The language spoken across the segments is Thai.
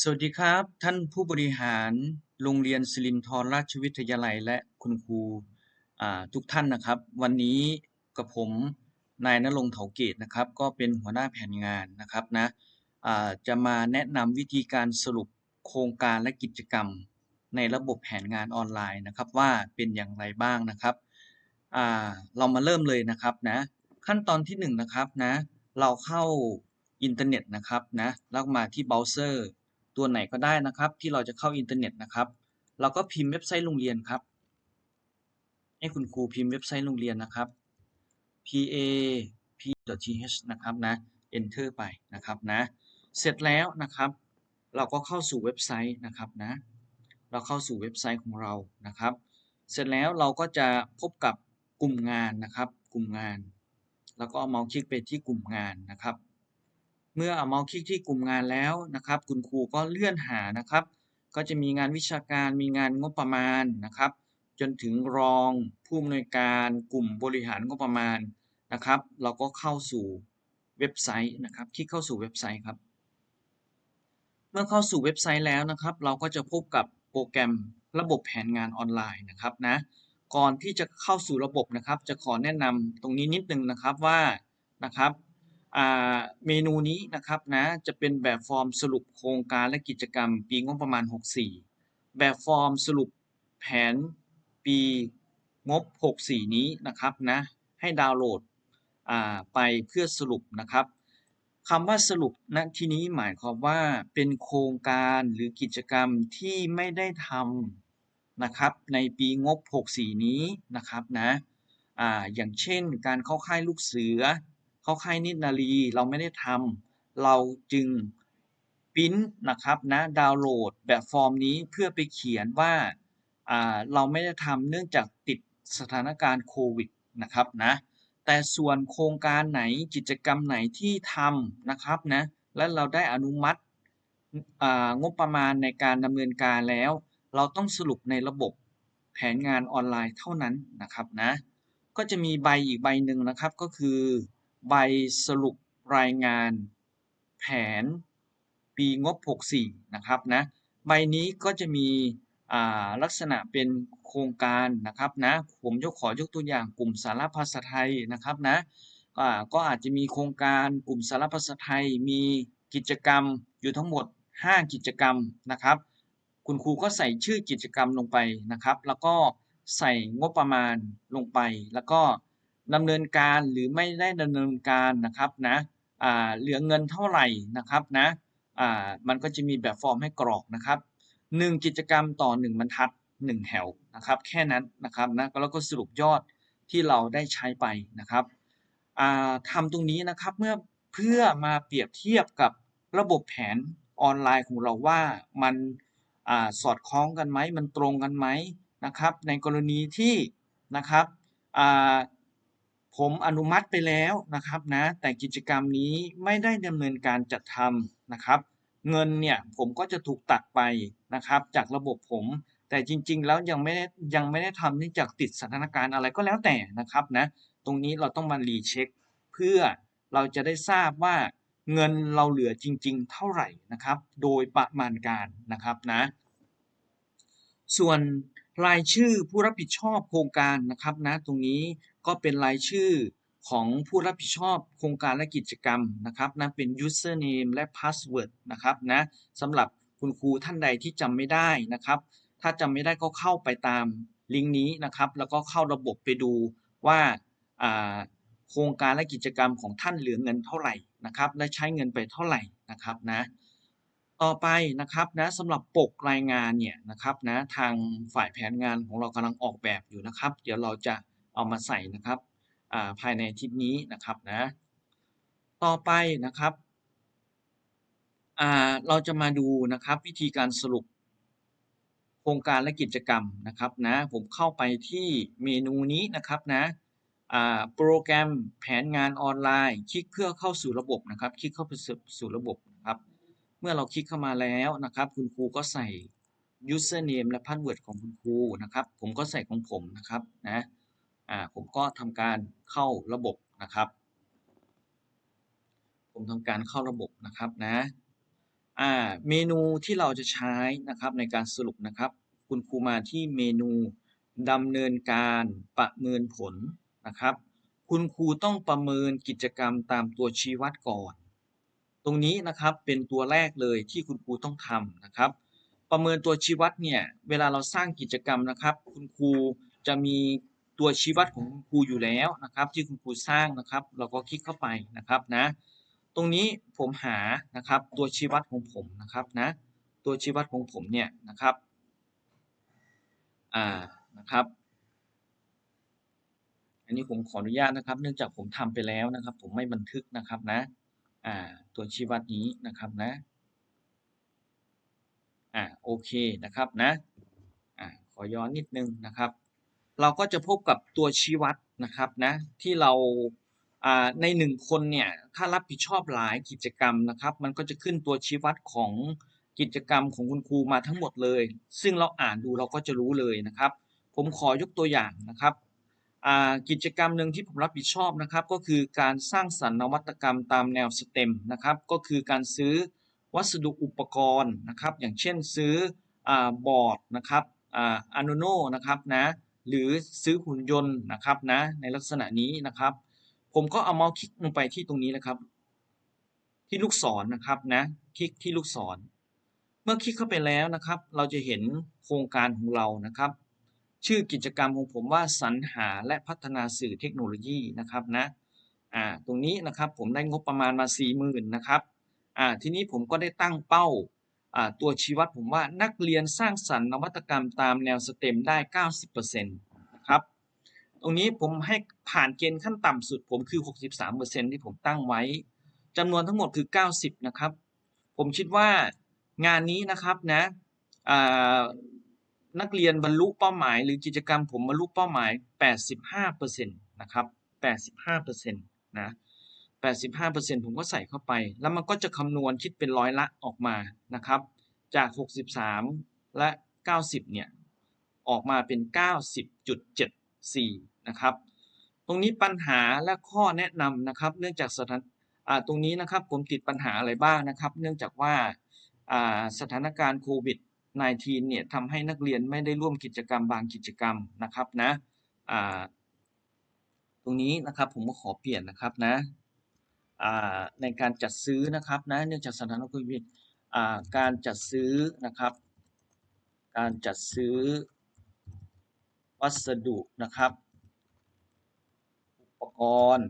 สวัสดีครับ ท่านผู้บริหารโรงเรียนสิรินธรราชวิทยาลัยและคุณครูทุกท่านนะครับ วันนี้กับผมนายณรงค์เถาเกตนะครับ ก็เป็นหัวหน้าแผนงานนะครับนะจะมาแนะนำวิธีการสรุปโครงการและกิจกรรม ในระบบแผนงานออนไลน์นะครับ ว่าเป็นอย่างไรบ้างนะครับเรามาเริ่มเลยนะครับนะขั้นตอนที่หนึ่งนะครับนะเราเข้าอินเทอร์เน็ตนะครับนะแล้วมาที่เบราว์เซอร์ ตัวไหนก็ได้นะครับ ที่เราจะเข้าอินเทอร์เน็ตนะครับ เราก็พิมพ์เว็บไซต์โรงเรียนครับ ให้คุณครูพิมพ์เว็บไซต์โรงเรียนนะครับ pa p.th นะครับนะ enter ไปนะครับนะ เสร็จแล้วนะครับ เราก็เข้าสู่เว็บไซต์นะครับนะ เราเข้าสู่เว็บไซต์ของเรานะครับ เสร็จแล้วเราก็จะพบกับกลุ่มงานนะครับ กลุ่มงาน แล้วก็เอาเมาส์คลิกไปที่กลุ่มงานนะครับ เมื่อเมาส์คลิกที่กลุ่มงานแล้วนะครับ คุณครูก็เลื่อนหานะครับ ก็จะมีงานวิชาการมีงานงบประมาณนะครับ จนถึงรองผู้อำนวยการกลุ่มบริหารงบประมาณนะครับ เราก็เข้าสู่เว็บไซต์นะครับ คลิกเข้าสู่เว็บไซต์ครับ เมื่อเข้าสู่เว็บไซต์แล้วนะครับ เราก็จะพบกับโปรแกรมระบบแผนงานออนไลน์นะครับนะก่อนที่จะเข้าสู่ระบบนะครับ จะขอแนะนำตรงนี้นิดนึงนะครับว่านะครับ เมนูนี้นะครับนะจะเป็นแบบฟอร์มสรุปโครงการและกิจกรรม ปีงบประมาณ 64 แบบฟอร์มสรุปแผนปีงบ 64 นี้นะครับนะให้ดาวน์โหลดไปเพื่อสรุปนะครับคำว่าสรุปณที่นี้หมายความว่าเป็นโครงการหรือกิจกรรมที่ไม่ได้ทำนะครับในปีงบ 64 นี้นะครับนะออย่างเช่นการเข้าค่ายลูกเสือ เข้าค่ายนิดนารีเราไม่ได้ทำเราจึงพิมพ์นะครับนะดาวน์โหลดแบบฟอร์มนี้เพื่อไปเขียนว่าเราไม่ได้ทำเนื่องจากติดสถานการณ์โควิดนะครับนะแต่ส่วนโครงการไหนกิจกรรมไหนที่ทำนะครับนะและเราได้อนุมัติงบประมาณในการดำเนินการแล้ว เราต้องสรุปในระบบแผนงานออนไลน์เท่านั้นนะครับนะก็จะมีใบอีกใบหนึ่งนะครับก็คือ ใบสรุปรายงานแผนปีงบ 64 นะครับนะใบนี้ก็จะมีลักษณะเป็นโครงการนะครับนะผมยกขอยกตัวอย่างกลุ่มสารภาษาไทยนะครับนะก็อาจจะมีโครงการกลุ่มสารภาษาไทยมีกิจกรรมอยู่ทั้งหมด 5 กิจกรรมนะครับ คุณครูก็ใส่ชื่อกิจกรรมลงไปนะครับ แล้วก็ใส่งบประมาณลงไปแล้วก็ ดำเนินการหรือไม่ได้ดำเนินการนะครับนะเหลือเงินเท่าไหร่นะครับนะมันก็จะมีแบบฟอร์มให้กรอกนะครับ 1 กิจกรรมต่อ 1 บรรทัด 1 แถวนะครับ แค่นั้นนะครับนะแล้วก็สรุปยอดที่เราได้ใช้ไปนะครับทำตรงนี้นะครับเมื่อเพื่อมาเปรียบเทียบกับระบบแผนออนไลน์ของเราว่ามันอสอดคล้องกันไหมมันตรงกันไหมนะครับ ในกรณีที่นะครับ ผมอนุมัติไปแล้วนะครับนะแต่กิจกรรมนี้ไม่ได้ดำเนินการจัดทำนะครับ เงินเนี่ยผมก็จะถูกตัดไปนะครับ จากระบบผม แต่จริง ๆ แล้วยังไม่ได้ยังไม่ได้ทำเนื่องจากติดสถานการณ์อะไรก็แล้วแต่นะครับนะตรงนี้เราต้องมารีเช็ค เพื่อเราจะได้ทราบว่าเงินเราเหลือจริง ๆ เท่าไหร่นะครับ โดยประมาณการนะครับนะ ส่วนรายชื่อผู้รับผิดชอบโครงการนะครับนะตรงนี้ ก็เป็นรายชื่อของผู้รับผิดชอบโครงการและกิจกรรมนะครับนะเป็น username และ password นะครับนะสำหรับคุณครูท่านใดที่จำไม่ได้นะครับ ถ้าจำไม่ได้ก็เข้าไปตามลิงก์นี้นะครับ แล้วก็เข้าระบบไปดูว่าโครงการและกิจกรรมของท่านเหลือเงินเท่าไหร่นะครับ และใช้เงินไปเท่าไหร่นะครับนะต่อไปนะครับนะสำหรับปกรายงานเนี่ยนะครับนะทางฝ่ายแผนงานของเรากำลังออกแบบอยู่นะครับ เดี๋ยวเราจะ เอามาใส่นะครับภายในอาทิตย์นี้นะครับนะ ต่อไปนะครับเราจะมาดูนะครับวิธีการสรุป โครงการและกิจกรรมนะครับนะผมเข้าไปที่เมนูนี้นะครับนะโปรแกรมแผนงานออนไลน์ คลิกเพื่อเข้าสู่ระบบนะครับ คลิกเข้าไปสู่ระบบนะครับ เมื่อเราคลิกเข้ามาแล้วนะครับ คุณครูก็ใส่ username และ password ของคุณครูนะครับ ผมก็ใส่ของผมนะครับนะ อ่าผมก็ทำการเข้าระบบนะครับ ผมทำการเข้าระบบนะครับนะอ่าเมนูที่เราจะใช้นะครับในการสรุปนะครับ คุณครูมาที่เมนูดำเนินการประเมินผลนะครับ คุณครูต้องประเมินกิจกรรมตามตัวชี้วัดก่อน ตรงนี้นะครับเป็นตัวแรกเลยที่คุณครูต้องทำนะครับ ประเมินตัวชี้วัดเนี่ยเวลาเราสร้างกิจกรรมนะครับ คุณครูจะมี ตัวชี้วัดของคุณครูอยู่แล้วนะครับ ที่คุณครูสร้างนะครับ เราก็คลิกเข้าไปนะครับนะตรงนี้ผมหานะครับตัวชี้วัดของผมนะครับนะตัวชี้วัดของผมเนี่ยนะครับอ่านะครับอันนี้ผมขออนุญาตนะครับ เนื่องจากผมทำไปแล้วนะครับ ผมไม่บันทึกนะครับนะอ่าตัวชี้วัดนี้นะครับนะอ่าโอเคนะครับนะอ่าขอย้อนนิดนึงนะครับ เราก็จะพบกับตัวชี้วัดนะครับนะที่เราในหนึ่งคนเนี่ยถ้ารับผิดชอบหลายกิจกรรมนะครับ มันก็จะขึ้นตัวชี้วัดของกิจกรรมของคุณครูมาทั้งหมดเลย ซึ่งเราอ่านดูเราก็จะรู้เลยนะครับ ผมขอยกตัวอย่างนะครับกิจกรรมหนึ่งที่ผมรับผิดชอบนะครับก็คือการสร้างสรรค์นวัตกรรมตามแนวสเต็มนะครับก็คือการซื้อวัสดุอุปกรณ์นะครับ อย่างเช่นซื้ออบอร์ดนะครับออานูโนนะครับนะ หรือซื้อหุ่นยนต์นะครับนะในลักษณะนี้นะครับ ผมก็เอาเมาส์คลิกลงไปที่ตรงนี้นะครับ ที่ลูกศรนะครับนะคลิกที่ลูกศร เมื่อคลิกเข้าไปแล้วนะครับ เราจะเห็นโครงการของเรานะครับ ชื่อกิจกรรมของผมว่าสรรหาและพัฒนาสื่อเทคโนโลยีนะครับนะอ่าตรงนี้นะครับผมได้งบประมาณมา40,000นะครับอ่าทีนี้ผมก็ได้ตั้งเป้า ตัวชี้วัดผมว่านักเรียนสร้างสรรค์นวัตกรรมตามแนวสเต็มได้ 90%นะครับตรงนี้ผมให้ผ่านเกณฑ์ขั้นต่ำสุดผมคือ 63%ที่ผมตั้งไว้จำนวนทั้งหมดคือ 90 นะครับ ผมคิดว่างานนี้นะครับนะนักเรียนบรรลุเป้าหมาย หรือกิจกรรมผมบรรลุเป้าหมาย 85%นะครับ 85%นะ 85%ผมก็ใส่เข้าไป แล้วมันก็จะคำนวณคิดเป็นร้อยละออกมานะครับ จาก 63 และ 90 เนี่ย ออกมาเป็น 90.74 นะครับ ตรงนี้ปัญหาและข้อแนะนำนะครับ เนื่องจากสถานอ่าตรงนี้นะครับผมติดปัญหาอะไรบ้างนะครับ เนื่องจากว่าอ่าสถานการณ์โควิด -19 เนี่ยทำให้นักเรียนไม่ได้ร่วมกิจกรรมบางกิจกรรมนะครับนะอ่าตรงนี้นะครับผมก็ขอเปลี่ยนนะครับนะ ในการจัดซื้อนะครับนะเนื่องจากสถานการณ์โควิดการจัดซื้อนะครับ การจัดซื้อวัสดุนะครับ อุปกรณ์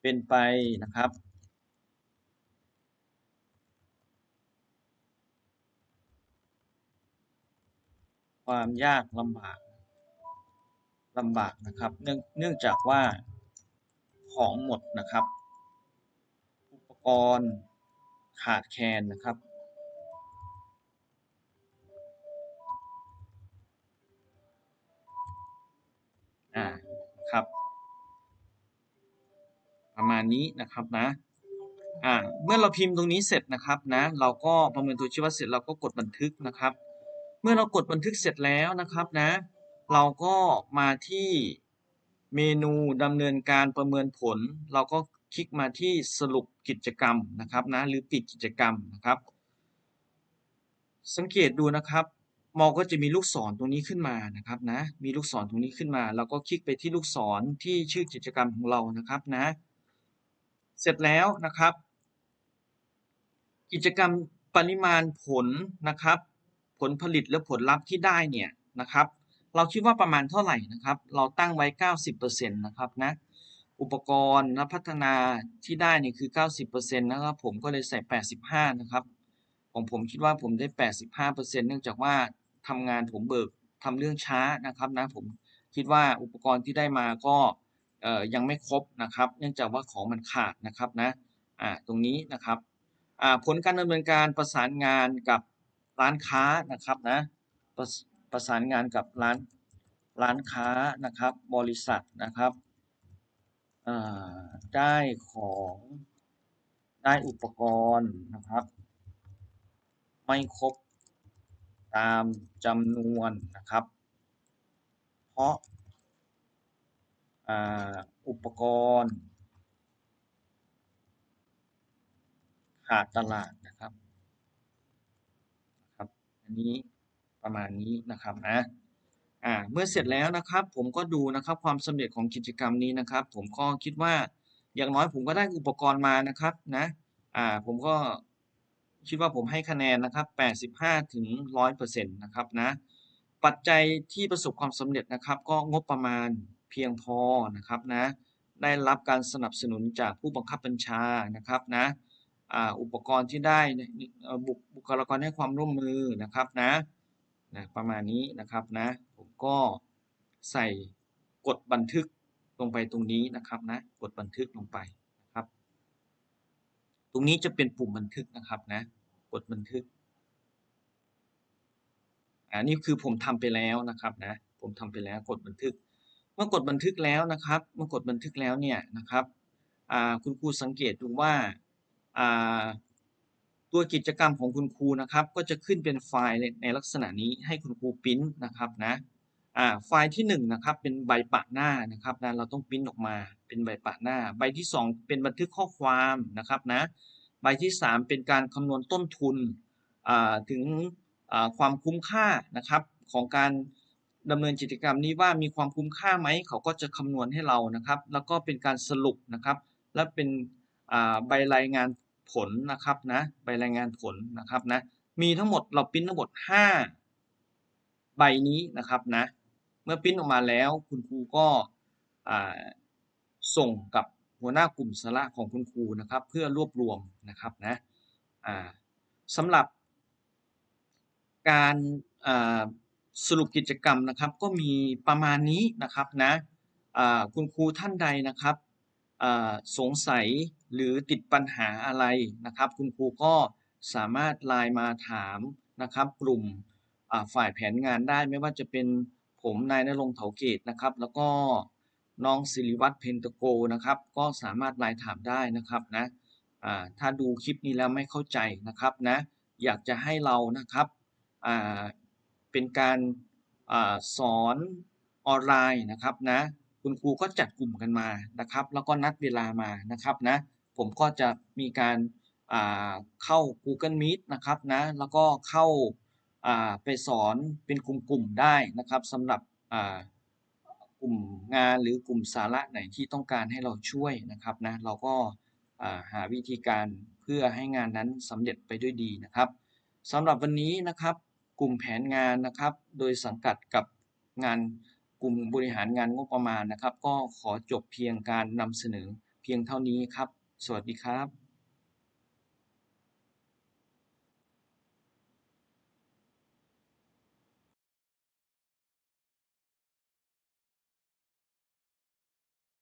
เป็นไปนะครับความยากลำบาก ลำบากนะครับ เนื่องเนื่องจากว่าของหมดนะครับ อุปกรณ์ขาดแคลนนะครับ อ่าครับ ประมาณนี้นะครับนะอ่าเมื่อเราพิมพ์ตรงนี้เสร็จนะครับนะ เราก็ประเมินตัวชี้วัดเสร็จเราก็กดบันทึกนะครับ เมื่อเรากดบันทึกเสร็จแล้วนะครับนะ เราก็มาที่เมนูดำเนินการประเมินผล เราก็คลิกมาที่สรุปกิจกรรมนะครับนะหรือปิดกิจกรรมนะครับ สังเกตดูนะครับมอก็จะมีลูกศรตรงนี้ขึ้นมานะครับนะมีลูกศรตรงนี้ขึ้นมา เราก็คลิกไปที่ลูกศรที่ชื่อกิจกรรมของเรานะครับนะ เสร็จแล้วนะครับ กิจกรรมปริมาณผลนะครับ ผลผลิตและผลลัพธ์ที่ได้เนี่ยนะครับ เราคิดว่าประมาณเท่าไหร่นะครับ เราตั้งไว้ 90%นะครับนะ อุปกรณ์และพัฒนาที่ได้นี่คือ 90%นะครับ ผมก็เลยใส่ 85 นะครับ ของผมคิดว่าผมได้ 85%เนื่องจากว่าทำงานผมเบิกทำเรื่องช้านะครับนะผมคิดว่าอุปกรณ์ที่ได้มาก็ยังไม่ครบนะครับ เนื่องจากว่าของมันขาดนะครับนะอ่าตรงนี้นะครับอ่าผลการดำเนินการประสานงานกับร้านค้านะครับนะ ประสานงานกับร้านร้านค้านะครับ บริษัทนะครับได้ของได้อุปกรณ์นะครับ ไม่ครบตามจำนวนนะครับ เพราะอุปกรณ์ ขาดตลาดนะครับครับ อันนี้ ประมาณนี้นะครับนะอ่าเมื่อเสร็จแล้วนะครับ ผมก็ดูนะครับความสำเร็จของกิจกรรมนี้นะครับ ผมก็คิดว่าอย่างน้อยผมก็ได้อุปกรณ์มานะครับนะอ่าผมก็คิดว่าผมให้คะแนนนะครับ 85 ถึง 100%นะครับนะ ปัจจัยที่ประสบความสำเร็จนะครับ ก็งบประมาณเพียงพอนะครับนะ ได้รับการสนับสนุนจากผู้บังคับบัญชานะครับนะอ่าอุปกรณ์ที่ได้บุคลากรให้ความร่วมมือนะครับนะ นะประมาณนี้นะครับนะผมก็ใส่กดบันทึกลงไปตรงนี้นะครับนะกดบันทึกลงไปนะครับ ตรงนี้จะเป็นปุ่มบันทึกนะครับนะกดบันทึกอันนี้คือผมทำไปแล้วนะครับนะผมทำไปแล้วกดบันทึก เมื่อกดบันทึกแล้วนะครับ เมื่อกดบันทึกแล้วเนี่ยนะครับคุณครูสังเกตดูว่า ตัวกิจกรรมของคุณครูนะครับ ก็จะขึ้นเป็นไฟล์ในลักษณะนี้ให้คุณครูปริ้นนะครับนะไฟล์ที่หนึ่งนะครับเป็นใบปะหน้านะครับนะเราต้องปริ้นออกมาเป็นใบปะหน้า ใบที่สองเป็นบันทึกข้อความนะครับนะใบที่สามเป็นการคำนวณต้นทุนถึงความคุ้มค่านะครับของการดำเนินกิจกรรมนี้ว่ามีความคุ้มค่าไหมเขาก็จะคำนวณให้เรานะครับ แล้วก็เป็นการสรุปนะครับ และเป็นใบรายงาน ผลนะครับนะใบรายงานผลนะครับนะมีทั้งหมดเราปริ้นทั้งหมด 5 ใบนี้นะครับนะเมื่อปริ้นออกมาแล้วคุณครูก็ส่งกับหัวหน้ากลุ่มสาระของคุณครูนะครับ เพื่อรวบรวมนะครับนะสำหรับการสรุปกิจกรรมนะครับ ก็มีประมาณนี้นะครับนะคุณครูท่านใดนะครับ สงสัยหรือติดปัญหาอะไรนะครับ คุณครูก็สามารถไลน์มาถามนะครับ กลุ่มฝ่ายแผนงานได้ไม่ว่าจะเป็นผมนายณรงค์เถาเกตนะครับ แล้วก็น้องศิริวัตรเพนตะโกนะครับ ก็สามารถไลน์ถามได้นะครับนะถ้าดูคลิปนี้แล้วไม่เข้าใจนะครับนะอยากจะให้เรานะครับเป็นการอสอนออนไลน์นะครับนะ คุณครูก็จัดกลุ่มกันมานะครับ แล้วก็นัดเวลามานะครับนะ ผมก็จะมีการาเข้า Google Meet นะครับนะ แล้วก็เข้าาไปสอนเป็นกลุ่มๆได้นะครับสำหรับกลุ่มงานหรือกลุ่มสาระไหนที่ต้องการให้เราช่วยนะครับนะ เราก็าหาวิธีการเพื่อให้งานนั้นสำเร็จไปด้วยดีนะครับสำหรับวันนี้นะครับกลุ่มแผนงานนะครับ โดยสังกัดกับงาน กลุ่มบริหารงานงบประมาณนะครับ ก็ขอจบเพียงการนำเสนอเพียงเท่านี้ครับ สวัสดีครับ